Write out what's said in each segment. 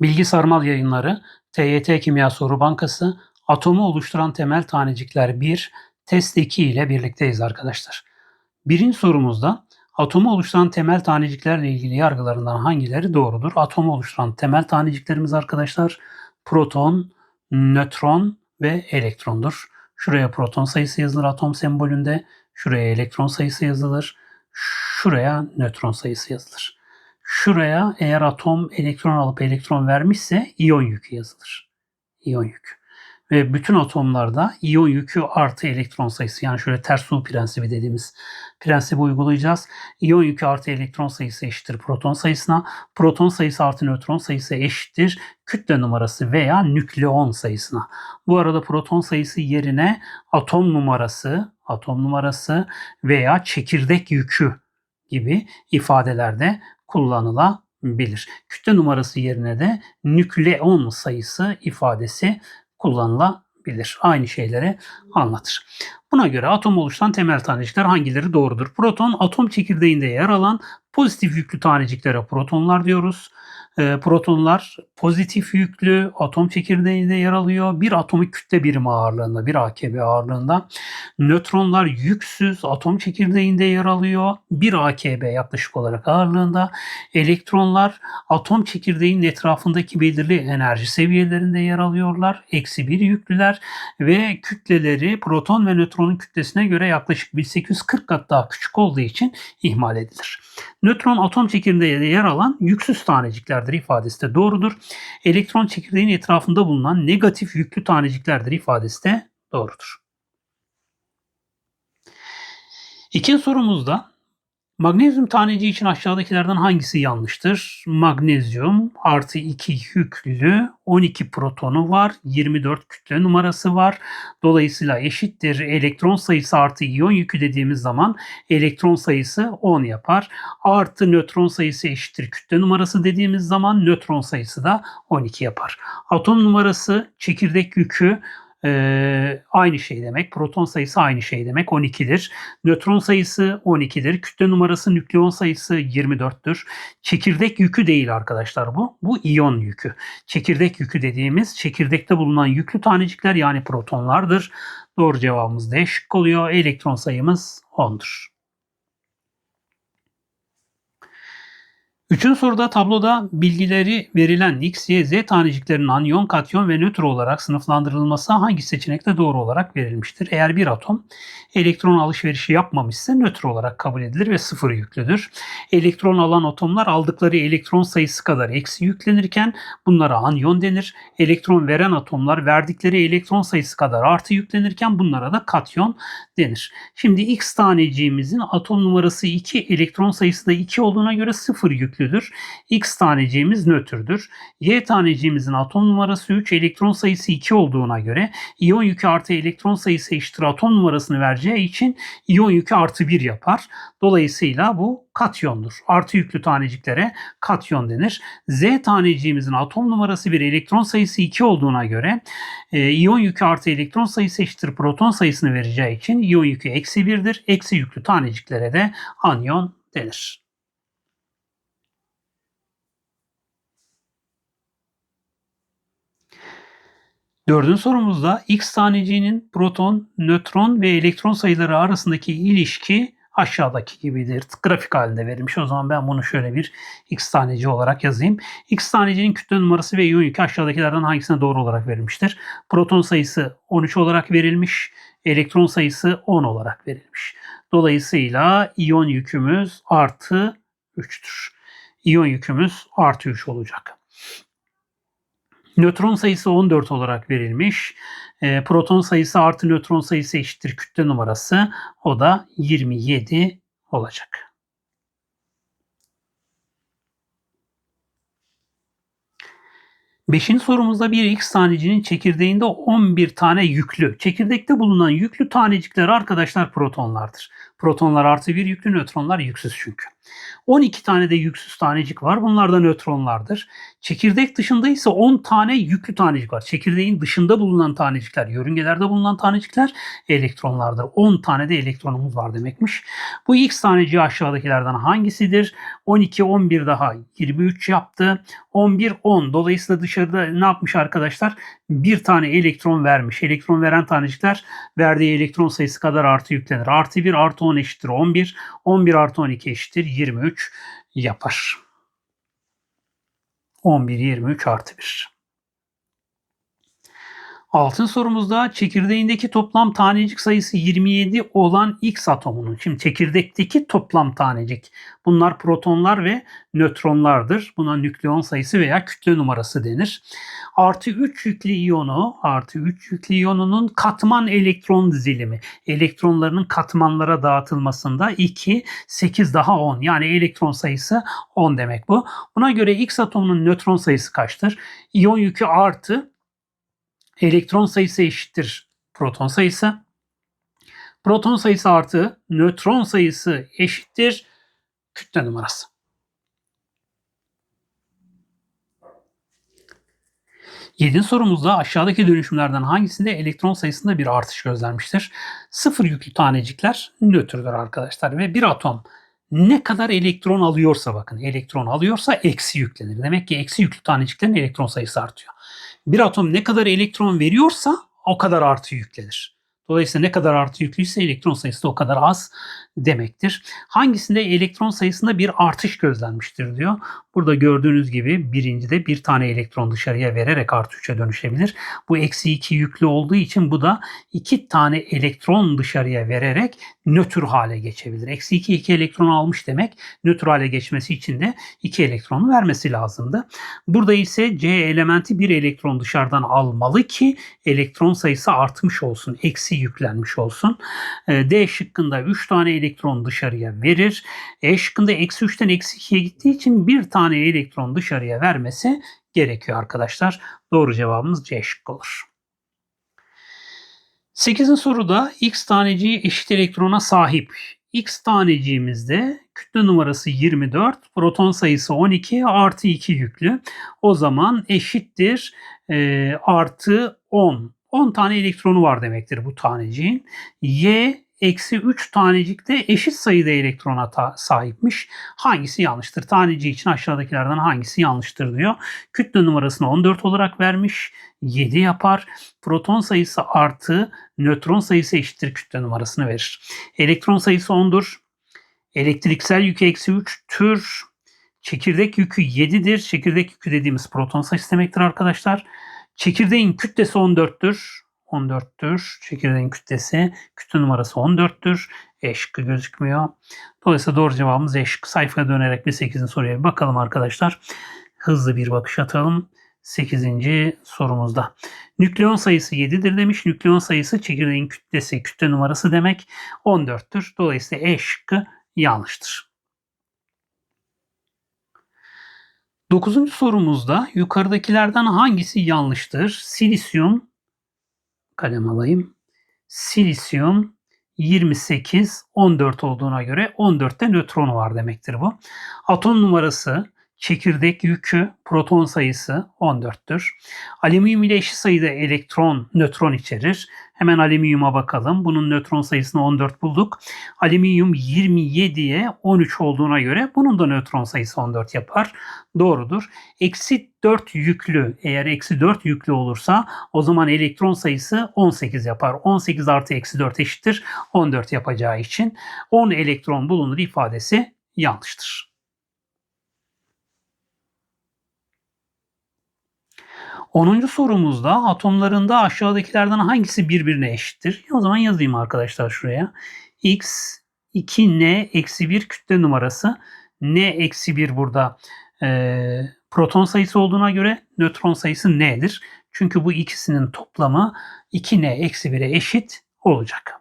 Bilgi Sarmal Yayınları, TYT Kimya Soru Bankası, atomu oluşturan temel tanecikler 1, test 2 ile birlikteyiz arkadaşlar. Birinci sorumuzda atomu oluşturan temel taneciklerle ilgili yargılarından hangileri doğrudur? Atomu oluşturan temel taneciklerimiz arkadaşlar proton, nötron ve elektrondur. Şuraya proton sayısı yazılır atom sembolünde, şuraya elektron sayısı yazılır, şuraya nötron sayısı yazılır. Şuraya eğer atom elektron alıp elektron vermişse iyon yükü yazılır. İyon yükü. Ve bütün atomlarda iyon yükü artı elektron sayısı yani şöyle ters U prensibi dediğimiz prensibi uygulayacağız. İyon yükü artı elektron sayısı eşittir proton sayısına. Proton sayısı artı nötron sayısı eşittir kütle numarası veya nükleon sayısına. Bu arada proton sayısı yerine atom numarası, atom numarası veya çekirdek yükü gibi ifadelerde kullanılabilir. Kütle numarası yerine de nükleon sayısı ifadesi kullanılabilir. Aynı şeyleri anlatır. Buna göre atom oluşan temel tanecikler hangileri doğrudur? Proton atom çekirdeğinde yer alan pozitif yüklü taneciklere protonlar diyoruz. E, protonlar pozitif yüklü atom çekirdeğinde yer alıyor. Bir atomik kütle birimi ağırlığında, bir AKB ağırlığında. Nötronlar yüksüz atom çekirdeğinde yer alıyor. Bir AKB yaklaşık olarak ağırlığında. Elektronlar atom çekirdeğinin etrafındaki belirli enerji seviyelerinde yer alıyorlar. Eksi bir yüklüler ve kütleleri proton ve nötronun kütlesine göre yaklaşık 1840 kat daha küçük olduğu için ihmal edilir. Nötron atom çekirdeğinde yer alan yüksüz taneciklerdir ifadesi de doğrudur. Elektron çekirdeğin etrafında bulunan negatif yüklü taneciklerdir ifadesi de doğrudur. İkinci sorumuzda magnezyum taneciği için aşağıdakilerden hangisi yanlıştır? Magnezyum artı 2 yüklü 12 protonu var. 24 kütle numarası var. Dolayısıyla eşittir elektron sayısı artı iyon yükü dediğimiz zaman elektron sayısı 10 yapar. Artı nötron sayısı eşittir kütle numarası dediğimiz zaman nötron sayısı da 12 yapar. Atom numarası çekirdek yükü ee, aynı şey demek. Proton sayısı aynı şey demek. 12'dir. Nötron sayısı 12'dir. Kütle numarası nükleon sayısı 24'tür. Çekirdek yükü değil arkadaşlar bu. Bu iyon yükü. Çekirdek yükü dediğimiz çekirdekte bulunan yüklü tanecikler yani protonlardır. Doğru cevabımız D şık oluyor. Elektron sayımız 10'dur. Üçüncü soruda tabloda bilgileri verilen X, Y, Z taneciklerinin anyon, katyon ve nötr olarak sınıflandırılması hangi seçenekte doğru olarak verilmiştir? Eğer bir atom elektron alışverişi yapmamışsa nötr olarak kabul edilir ve sıfır yüklüdür. Elektron alan atomlar aldıkları elektron sayısı kadar eksi yüklenirken bunlara anyon denir. Elektron veren atomlar verdikleri elektron sayısı kadar artı yüklenirken bunlara da katyon denir. Şimdi X taneciğimizin atom numarası 2, elektron sayısı da 2 olduğuna göre sıfır yüklü yüklüdür. X taneciğimiz nötrdür. Y taneciğimizin atom numarası 3, elektron sayısı 2 olduğuna göre iyon yükü artı elektron sayısı eşittir atom numarasını vereceği için iyon yükü artı 1 yapar. Dolayısıyla bu katyondur. Artı yüklü taneciklere katyon denir. Z taneciğimizin atom numarası 1, elektron sayısı 2 olduğuna göre e, iyon yükü artı elektron sayısı eşittir proton sayısını vereceği için iyon yükü eksi 1'dir. Eksi yüklü taneciklere de anyon denir. Dördüncü sorumuzda X taneciğinin proton, nötron ve elektron sayıları arasındaki ilişki aşağıdaki gibidir. Grafik halinde verilmiş. O zaman ben bunu şöyle bir X taneci olarak yazayım. X tanecinin kütle numarası ve iyon yükü aşağıdakilerden hangisine doğru olarak verilmiştir? Proton sayısı 13 olarak verilmiş. Elektron sayısı 10 olarak verilmiş. Dolayısıyla iyon yükümüz artı 3'tür. İyon yükümüz artı 3 olacak. Nötron sayısı 14 olarak verilmiş. E, proton sayısı artı nötron sayısı eşittir kütle numarası. O da 27 olacak. Beşinci sorumuzda bir X tanecinin çekirdeğinde 11 tane yüklü. Çekirdekte bulunan yüklü tanecikler arkadaşlar protonlardır. Protonlar artı bir yüklü, nötronlar yüksüz çünkü. 12 tane de yüksüz tanecik var. Bunlar da nötronlardır. Çekirdek dışında ise 10 tane yüklü tanecik var. Çekirdeğin dışında bulunan tanecikler, yörüngelerde bulunan tanecikler elektronlardır. 10 tane de elektronumuz var demekmiş. Bu X taneciği aşağıdakilerden hangisidir? 12, 11 daha 23 yaptı. 11, 10. Dolayısıyla dışarıda ne yapmış arkadaşlar? Bir tane elektron vermiş. Elektron veren tanecikler verdiği elektron sayısı kadar artı yüklenir. Artı 1 artı 10 eşittir 11. 11 artı 12 eşittir 23 yapar. 11, 23 artı 1. Altın sorumuzda çekirdeğindeki toplam tanecik sayısı 27 olan X atomunun. Şimdi çekirdekteki toplam tanecik. Bunlar protonlar ve nötronlardır. Buna nükleon sayısı veya kütle numarası denir. Artı 3 yüklü iyonu, artı 3 yüklü iyonunun katman elektron dizilimi. Elektronlarının katmanlara dağıtılmasında 2, 8 daha 10. Yani elektron sayısı 10 demek bu. Buna göre X atomunun nötron sayısı kaçtır? İyon yükü artı elektron sayısı eşittir proton sayısı. Proton sayısı artı nötron sayısı eşittir kütle numarası. Yedinci sorumuzda aşağıdaki dönüşümlerden hangisinde elektron sayısında bir artış gözlenmiştir? Sıfır yüklü tanecikler nötrdür arkadaşlar ve bir atom ne kadar elektron alıyorsa bakın elektron alıyorsa eksi yüklenir. Demek ki eksi yüklü taneciklerin elektron sayısı artıyor. Bir atom ne kadar elektron veriyorsa o kadar artı yüklenir. Dolayısıyla ne kadar artı yüklüyse elektron sayısı da o kadar az demektir. Hangisinde elektron sayısında bir artış gözlenmiştir diyor. Burada gördüğünüz gibi birincide bir tane elektron dışarıya vererek artı 3'e dönüşebilir. Bu eksi 2 yüklü olduğu için bu da iki tane elektron dışarıya vererek nötr hale geçebilir. Eksi 2 2 elektron almış demek nötr hale geçmesi için de 2 elektronu vermesi lazımdı. Burada ise C elementi bir elektron dışarıdan almalı ki elektron sayısı artmış olsun. Eksi yüklenmiş olsun. D şıkkında 3 tane elektron dışarıya verir. E şıkkında eksi 3'ten eksi 2'ye gittiği için bir tane elektron dışarıya vermesi gerekiyor arkadaşlar. Doğru cevabımız C şıkkı olur. 8. soruda x taneciği eşit elektrona sahip. X taneciğimizde kütle numarası 24, proton sayısı 12 artı 2 yüklü. O zaman eşittir e, artı 10. 10 tane elektronu var demektir bu taneciğin. Y eksi 3 tanecik de eşit sayıda elektrona sahipmiş. Hangisi yanlıştır? Taneci için aşağıdakilerden hangisi yanlıştır diyor. Kütle numarasını 14 olarak vermiş. 7 yapar. Proton sayısı artı nötron sayısı eşittir kütle numarasını verir. Elektron sayısı 10'dur. Elektriksel yükü eksi 3 tür. Çekirdek yükü 7'dir. Çekirdek yükü dediğimiz proton sayısı demektir arkadaşlar. Çekirdeğin kütlesi 14'tür. 14'tür. Çekirdeğin kütlesi. Kütle numarası 14'tür. E şıkkı gözükmüyor. Dolayısıyla doğru cevabımız E şıkkı. Sayfaya dönerek bir 8. soruya bir bakalım arkadaşlar. Hızlı bir bakış atalım. 8. sorumuzda. Nükleon sayısı 7'dir demiş. Nükleon sayısı çekirdeğin kütlesi, kütle numarası demek 14'tür. Dolayısıyla E şıkkı yanlıştır. Dokuzuncu sorumuzda yukarıdakilerden hangisi yanlıştır? Silisyum kalem alayım. Silisyum 28 14 olduğuna göre 14'te nötronu var demektir bu. Atom numarası, çekirdek yükü, proton sayısı 14'tür. Alüminyum ile eşit sayıda elektron, nötron içerir. Hemen alüminyuma bakalım. Bunun nötron sayısını 14 bulduk. Alüminyum 27'ye 13 olduğuna göre bunun da nötron sayısı 14 yapar. Doğrudur. Eksi 4 yüklü eğer eksi 4 yüklü olursa o zaman elektron sayısı 18 yapar. 18 artı eksi 4 eşittir 14 yapacağı için 10 elektron bulunur ifadesi yanlıştır. 10. sorumuzda atomlarında aşağıdakilerden hangisi birbirine eşittir? O zaman yazayım arkadaşlar şuraya. X 2N eksi 1 kütle numarası. N eksi 1 burada e, proton sayısı olduğuna göre nötron sayısı N'dir. Çünkü bu ikisinin toplamı 2N eksi 1'e eşit olacak.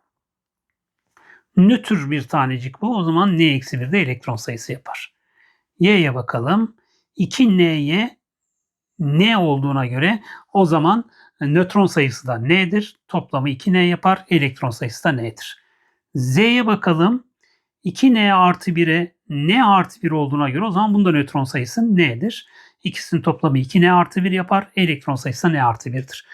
Nötr bir tanecik bu. O zaman N eksi 1 de elektron sayısı yapar. Y'ye bakalım. 2N'ye N olduğuna göre o zaman nötron sayısı da N'dir. Toplamı 2N yapar. Elektron sayısı da N'dir. Z'ye bakalım. 2n artı 1'e n artı 1 olduğuna göre o zaman bunda nötron sayısı n'dir. İkisinin toplamı 2n artı 1 yapar. Elektron sayısı da n artı 1'dir.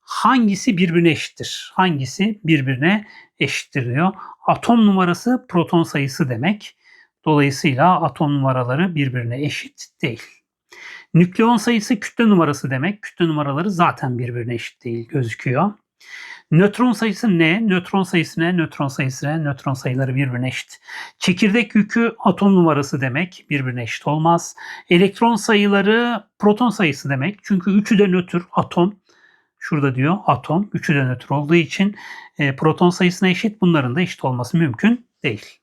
Hangisi birbirine eşittir? Hangisi birbirine eşittir diyor. Atom numarası proton sayısı demek. Dolayısıyla atom numaraları birbirine eşit değil. Nükleon sayısı kütle numarası demek. Kütle numaraları zaten birbirine eşit değil gözüküyor. Nötron sayısı ne? Nötron sayısı ne? Nötron sayısı ne? Nötron sayıları birbirine eşit. Çekirdek yükü atom numarası demek. Birbirine eşit olmaz. Elektron sayıları proton sayısı demek. Çünkü üçü de nötr atom. Şurada diyor atom. Üçü de nötr olduğu için e, proton sayısına eşit. Bunların da eşit olması mümkün değil.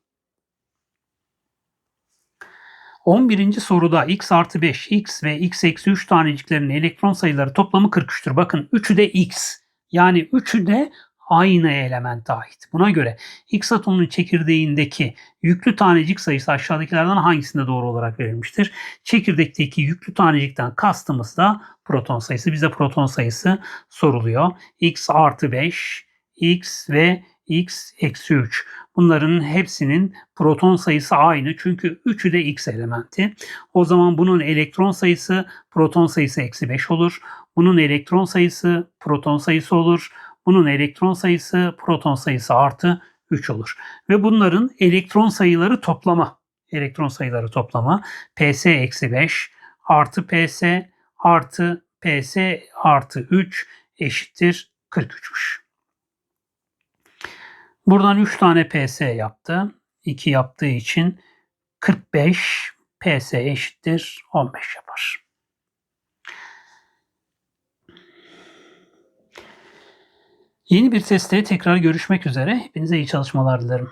11. soruda x artı 5, x ve x eksi 3 taneciklerinin elektron sayıları toplamı 43'tür. Bakın üçü de x. Yani üçü de aynı elemente ait. Buna göre X atomunun çekirdeğindeki yüklü tanecik sayısı aşağıdakilerden hangisinde doğru olarak verilmiştir? Çekirdekteki yüklü tanecikten kastımız da proton sayısı. Bize proton sayısı soruluyor. X artı 5, X ve X eksi 3. Bunların hepsinin proton sayısı aynı çünkü üçü de X elementi. O zaman bunun elektron sayısı proton sayısı eksi 5 olur. Bunun elektron sayısı proton sayısı olur. Bunun elektron sayısı proton sayısı artı 3 olur. Ve bunların elektron sayıları toplamı. Elektron sayıları toplamı PS eksi 5 artı PS artı PS artı 3 eşittir 43'müş. Buradan 3 tane PS yaptı. 2 yaptığı için 45 PS eşittir 15 yapar. Yeni bir testte tekrar görüşmek üzere. Hepinize iyi çalışmalar dilerim.